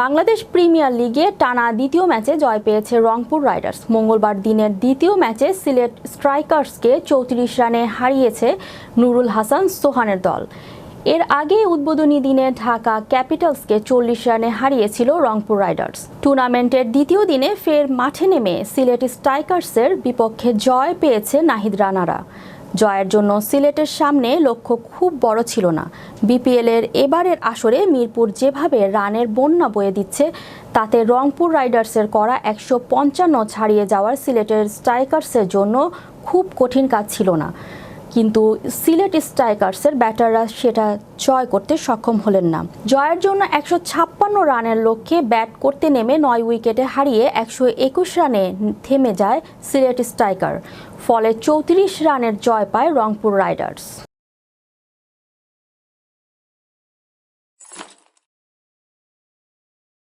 Bangladesh premier লিগে টানা দ্বিতীয় ম্যাচে জয় পেয়েছে রংপুর রাইডার্স। মঙ্গলবার দিনের দ্বিতীয় ম্যাচে সিলেট স্ট্রাইকার্সকে চৌত্রিশ রানে হারিয়েছে নুরুল হাসান সোহানের দল। এর আগে উদ্বোধনী দিনে ঢাকা ক্যাপিটালসকে চল্লিশ রানে হারিয়েছিল রংপুর রাইডার্স। টুর্নামেন্টের দ্বিতীয় দিনে ফের মাঠে নেমে সিলেট স্ট্রাইকার্সের বিপক্ষে জয় পেয়েছে নাহিদ রানারা। জয়ের জন্য সিলেটের সামনে লক্ষ্য খুব বড় ছিল না। বিপিএলের এবারের আসরে মিরপুর যেভাবে রানের বন্যা বয়ে দিচ্ছে, তাতে রংপুর রাইডার্সের করা একশো পঞ্চান্ন ছাড়িয়ে যাওয়ার সিলেটের স্ট্রাইকার্সের জন্য খুব কঠিন কাজ ছিল না। কিন্তু সিলেট স্ট্রাইকার্সের ব্যাটাররা সেটা জয় করতে সক্ষম হলেন না। জয়ের জন্য একশো ছাপ্পান্ন রানের লক্ষ্যে ব্যাট করতে নেমে নয় উইকেটে হারিয়ে একশো একুশ রানে থেমে যায় সিলেট স্ট্রাইকার। ফলে চৌত্রিশ রানের জয় পায় রংপুর রাইডার্স।